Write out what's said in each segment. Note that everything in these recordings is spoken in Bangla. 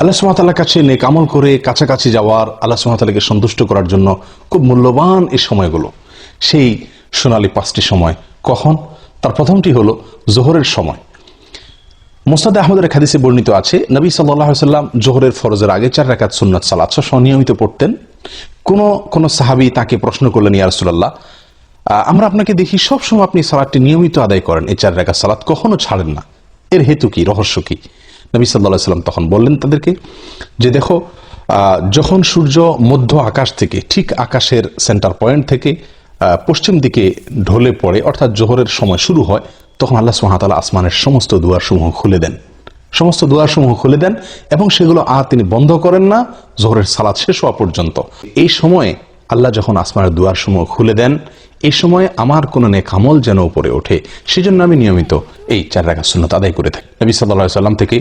আল্লাহ সুমাতালার কাছে নেক আমল করে কাছাকাছি যাওয়ার আল্লাহ সুমাতালাকে সন্তুষ্ট করার জন্য খুব মূল্যবান এই সময়গুলো। সেই সোনালী পাঁচটি সময় কখন? তার প্রথমটি হলো জোহরের সময়। মোসাদ আহমদের হাদিসে বর্ণিত আছে নবী সাল্লাহ সাল্লাম জোহরের ফরজের আগে চার রাকাত সুন্নত সালাত সহ নিয়মিত পড়তেন। কোন কোন সাহাবি তাকে প্রশ্ন করলেন ইয়া রাসূলুল্লাহ আহ, আমরা আপনাকে দেখি সবসময় আপনি সালাদটি নিয়মিত আদায় করেন এই চার রাকাত সালাত কখনো ছাড়েন না। এর হেতু কি? রহস্য কি? নবী সাল্লাহ সাল্লাম তখন বললেন তাদেরকে যে দেখো যখন সূর্য মধ্য আকাশ থেকে, ঠিক আকাশের সেন্টার পয়েন্ট থেকে পশ্চিম দিকে ঢলে পড়ে, অর্থাৎ জোহরের সময় শুরু হয়, তখন আল্লাহ সুহাতালা আসমানের সমস্ত দুয়ারসমূহ খুলে দেন। সমস্ত দুয়ারসমূহ খুলে দেন এবং সেগুলো আর তিনি বন্ধ করেন না, জোহরের সালাদ শেষ হওয়া পর্যন্ত। এই সময়ে আল্লাহ যখন আসমানের দুয়ারসমূহ খুলে দেন এই সময়ে আমার কোনো নেক আমল যেন উপরে ওঠে। সেজন্য আমি নিয়মিত এই চার রাখা সুন্নত আদায় করে থাকি। নবী সাল্লাহ সাল্লাম থেকে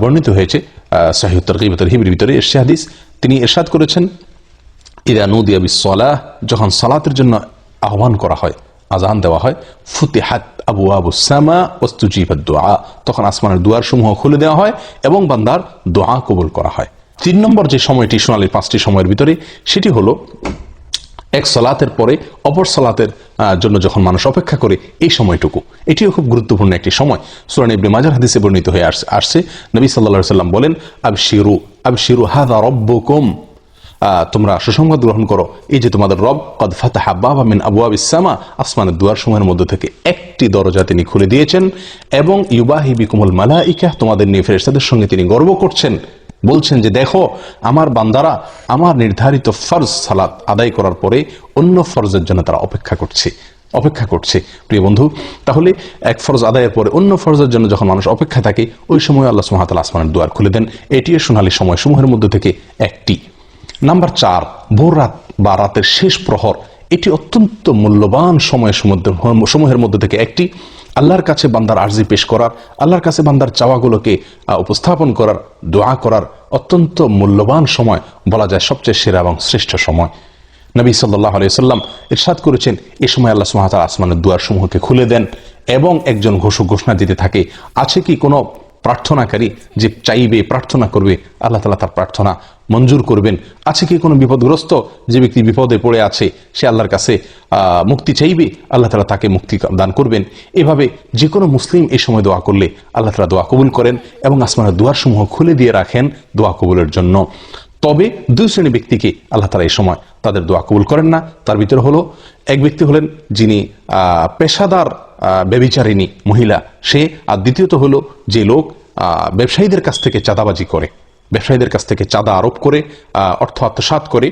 বর্ণিত হয়েছে সাহিউত্তর কিবতর হিবির ভিতরে এরশে তিনি এরশাদ করেছেন, ইদা নুদিয়া বিসলাহ যখন সালাতের জন্য আহ্বান করা হয়, আজান দেওয়া হয়, ফুতিহাত আবু আবু সামা ওস্তুজিবাদ দোয়া তখন আসমানের দুয়ার সমূহ খুলে দেওয়া হয় এবং বান্দার দোয়া কবুল করা হয়। তিন নম্বর যে সময়টি সোনালী পাঁচটি সময়ের ভিতরে, সেটি হলো এক সলাতের পরে অপর সলাতের জন্য যখন মানুষ অপেক্ষা করে, এই সময়টুকু। এটিও খুব গুরুত্বপূর্ণ একটি সময়। সুরান ইবনে মাজার হাদিসে বর্ণিত হয়ে আস- আসছে। নবী সাল্লাল্লাহু সাল্লাম বলেন আব শিরু আব শিরু হাদা রব্বুকুম তোমরা সুসংবাদ গ্রহণ করো, এই যে তোমাদের রব, কদ ফাতাহা বাবা মিন আবু আবিসামা আসমানের দুয়ার সময়ের মধ্যে থেকে একটি দরজা তিনি খুলে দিয়েছেন এবং ইউবাহি বিকুমুল মালাইকা, তোমাদের নিয়ে ফেরেশতাদের সঙ্গে তিনি গর্ব করছেন। বলছেন যে, দেখো, আমার বান্দারা আমার নির্ধারিত ফরজ সালাত আদায় করার পরে অন্য ফরজের জন্য তারা অপেক্ষা করছে অপেক্ষা করছে। প্রিয় বন্ধু, তাহলে এক ফরজ আদায়ের পরে অন্য ফরজের জন্য যখন মানুষ অপেক্ষা থাকে, ওই সময় আল্লাহ সুহাতাল আসমানের দুয়ার খুলে দেন। এটিও সোনালী সময় সমূহের মধ্যে থেকে একটি। নাম্বার চার, ভোর রাত বা রাতের শেষ প্রহর, এটি অত্যন্ত মূল্যবান সময় সমূহের মধ্যে থেকে একটি। আল্লাহর কাছে বান্দার আর্জি পেশ করার, আল্লাহর কাছে বান্দার চাওয়াগুলোকে উপস্থাপন করার, দোয়া করার অত্যন্ত মূল্যবান সময় বলা যায় সবচেয়ে সেরা এবং শ্রেষ্ঠ সময়। নবী সাল্লাহ আলিয়াল্লাম ইরশাদ করেছেন, এ সময় আল্লাহ সুহাতাল আসমানের দুয়ার সমূহকে খুলে দেন এবং একজন ঘোষক ঘোষণা দিতে থাকে, আছে কি কোনো প্রার্থনাকারী যে চাইবে, প্রার্থনা করবে, আল্লাহ তালা তার প্রার্থনা মঞ্জুর করবেন। আছে কি কোনো বিপদগ্রস্ত? যে ব্যক্তি বিপদে পড়ে আছে, সে আল্লাহর কাছে মুক্তি চাইবে, আল্লাহ তালা তাকে মুক্তি দান করবেন। এভাবে যে কোনো মুসলিম এই সময় দোয়া করলে আল্লাহ তালা দোয়া কবুল করেন এবং আসমানের দুয়ারসমূহ খুলে দিয়ে রাখেন দোয়া কবুলের জন্য। তবে দুই শ্রেণি ব্যক্তিকে আল্লাহ তালা এই সময় তাদের দোয়া কবুল করেন না। তার ভিতরে হলো, এক ব্যক্তি হলেন যিনি পেশাদার আহ, ব্যভিচারিণী মহিলা সে আর দ্বিতীয়ত হলো যে লোক ব্যবসায়ীদের কাছ থেকে চাঁদাবাজি করে। ব্যবসায়ীদের কাছ থেকে চাঁদা আরোপ করে অর্থ আত্মসাত করে।